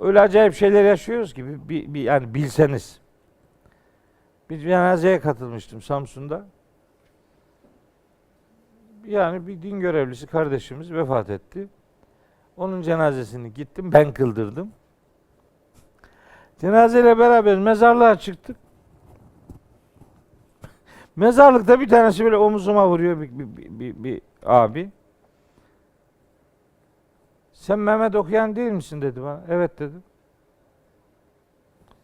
Öyle acayip şeyler yaşıyoruz ki bir, bir, yani bilseniz. Bir cenazeye katılmıştım Samsun'da. Yani bir din görevlisi kardeşimiz vefat etti. Onun cenazesini gittim ben kıldırdım. Cenazeyle beraber mezarlığa çıktık. Mezarlıkta bir tanesi böyle omuzuma vuruyor bir, bir, bir- bir abi. Sen Mehmet okuyan değil misin dedi bana. Evet dedim.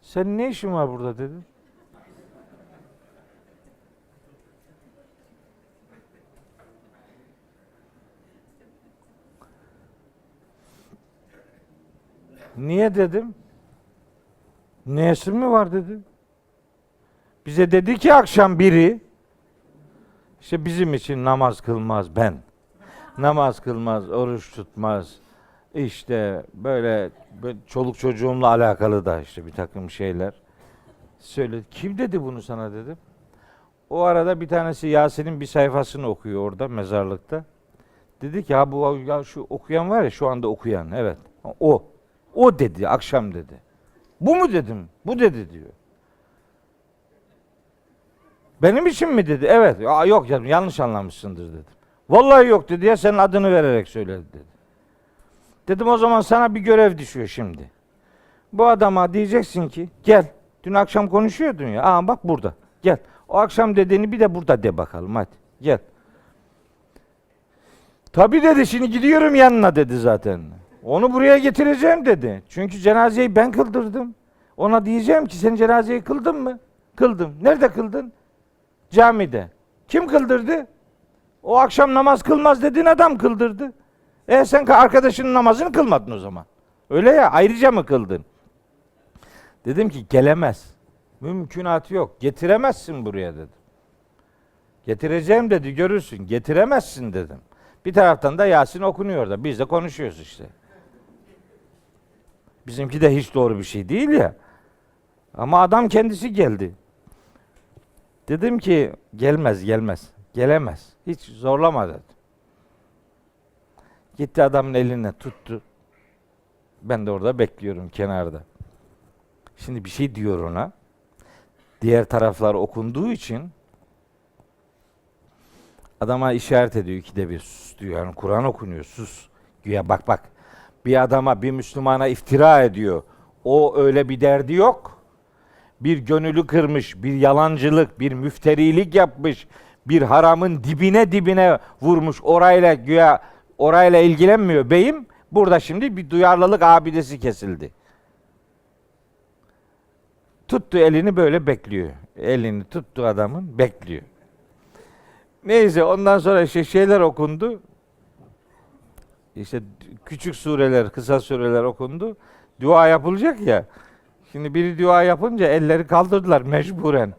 Senin ne işin var burada dedim. Niye dedim? Niyesi mi var dedim. Bize dedi ki akşam biri işte bizim için namaz kılmaz ben. Namaz kılmaz, oruç tutmaz. İşte böyle, böyle çoluk çocuğumla alakalı da işte bir takım şeyler söyledi. Kim dedi bunu sana dedim. O arada bir tanesi Yasin'in bir sayfasını okuyor orada mezarlıkta. Dedi ki ha bu ya şu okuyan var ya şu anda okuyan evet. O. O dedi akşam dedi. Bu mu dedim? Bu dedi diyor. Benim için mi dedi? Evet. Aa, yok canım yanlış anlamışsındır dedim. Vallahi yok dedi ya senin adını vererek söyledi dedi. Dedim o zaman sana bir görev düşüyor şimdi. Bu adama diyeceksin ki gel. Dün akşam konuşuyordun ya. Aa bak burada. Gel. O akşam dediğini bir de burada de bakalım hadi. Gel. Tabii dedi şimdi gidiyorum yanına dedi zaten. Onu buraya getireceğim dedi. Çünkü cenazeyi ben kıldırdım. Ona diyeceğim ki sen cenazeyi kıldın mı? Kıldım. Nerede kıldın? Camide. Kim kıldırdı? O akşam namaz kılmaz dediğin adam kıldırdı. E sen arkadaşının namazını kılmadın o zaman. Öyle ya ayrıca mı kıldın? Dedim ki gelemez. Mümkünatı yok. Getiremezsin buraya dedim. Getireceğim dedi görürsün. Getiremezsin dedim. Bir taraftan da Yasin okunuyor da biz de konuşuyoruz işte. Bizimki de hiç doğru bir şey değil ya. Ama adam kendisi geldi. Dedim ki gelmez gelmez. Gelemez. Hiç zorlama dedim. Gitti adamın eline tuttu. Ben de orada bekliyorum kenarda. Şimdi bir şey diyor ona. Diğer taraflar okunduğu için adama işaret ediyor ikide bir sus diyor. Yani Kur'an okunuyor sus. Güya bak bak. Bir adama bir Müslümana iftira ediyor. O öyle bir derdi yok. Bir gönülü kırmış, bir yalancılık, bir müfterilik yapmış, bir haramın dibine dibine vurmuş. Orayla güya orayla ilgilenmiyor beyim. Burada şimdi bir duyarlılık abidesi kesildi. Tuttu elini böyle bekliyor. Elini tuttu adamın bekliyor. Neyse ondan sonra işte şeyler okundu. İşte küçük sureler, kısa sureler okundu. Dua yapılacak ya. Şimdi biri dua yapınca elleri kaldırdılar mecburen.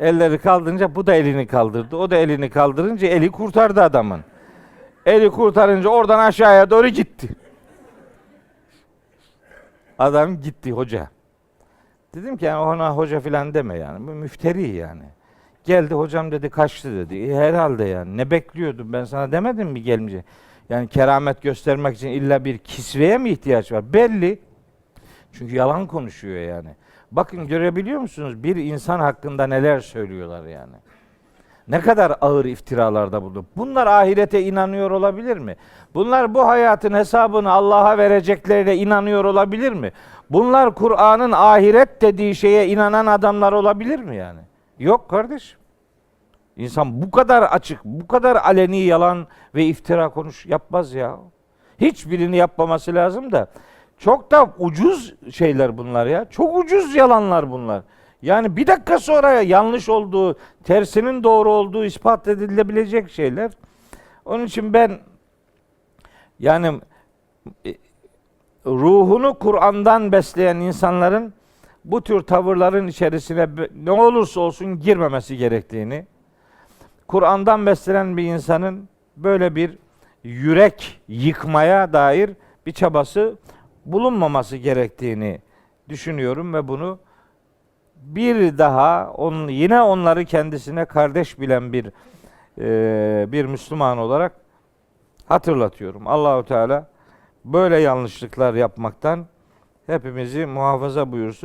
Elleri kaldırınca bu da elini kaldırdı. O da elini kaldırınca eli kurtardı adamın. Eli kurtarınca oradan aşağıya doğru gitti. Adam gitti hoca. Dedim ki yani ona hoca filan deme yani. Bu müfteri yani. Geldi hocam dedi kaçtı dedi. E, herhalde yani. Ne bekliyordum ben sana demedim mi gelmeyecek. Yani keramet göstermek için illa bir kisveye mi ihtiyaç var? Belli. Çünkü yalan konuşuyor yani. Bakın görebiliyor musunuz? Bir insan hakkında neler söylüyorlar yani. Ne kadar ağır iftiralarda bulundu. Bunlar ahirete inanıyor olabilir mi? Bunlar bu hayatın hesabını Allah'a vereceklerine inanıyor olabilir mi? Bunlar Kur'an'ın ahiret dediği şeye inanan adamlar olabilir mi yani? Yok kardeş. İnsan bu kadar açık, bu kadar aleni yalan ve iftira konuş yapmaz ya. Hiçbirini yapmaması lazım da. Çok da ucuz şeyler bunlar ya. Çok ucuz yalanlar bunlar. Yani bir dakika sonra yanlış olduğu, tersinin doğru olduğu ispat edilebilecek şeyler. Onun için ben yani e, ruhunu Kur'an'dan besleyen insanların bu tür tavırların içerisine ne olursa olsun girmemesi gerektiğini, Kur'an'dan beslenen bir insanın böyle bir yürek yıkmaya dair bir çabası bulunmaması gerektiğini düşünüyorum ve bunu bir daha on, yine onları kendisine kardeş bilen bir e, bir Müslüman olarak hatırlatıyorum. Allahu Teala böyle yanlışlıklar yapmaktan hepimizi muhafaza buyursun.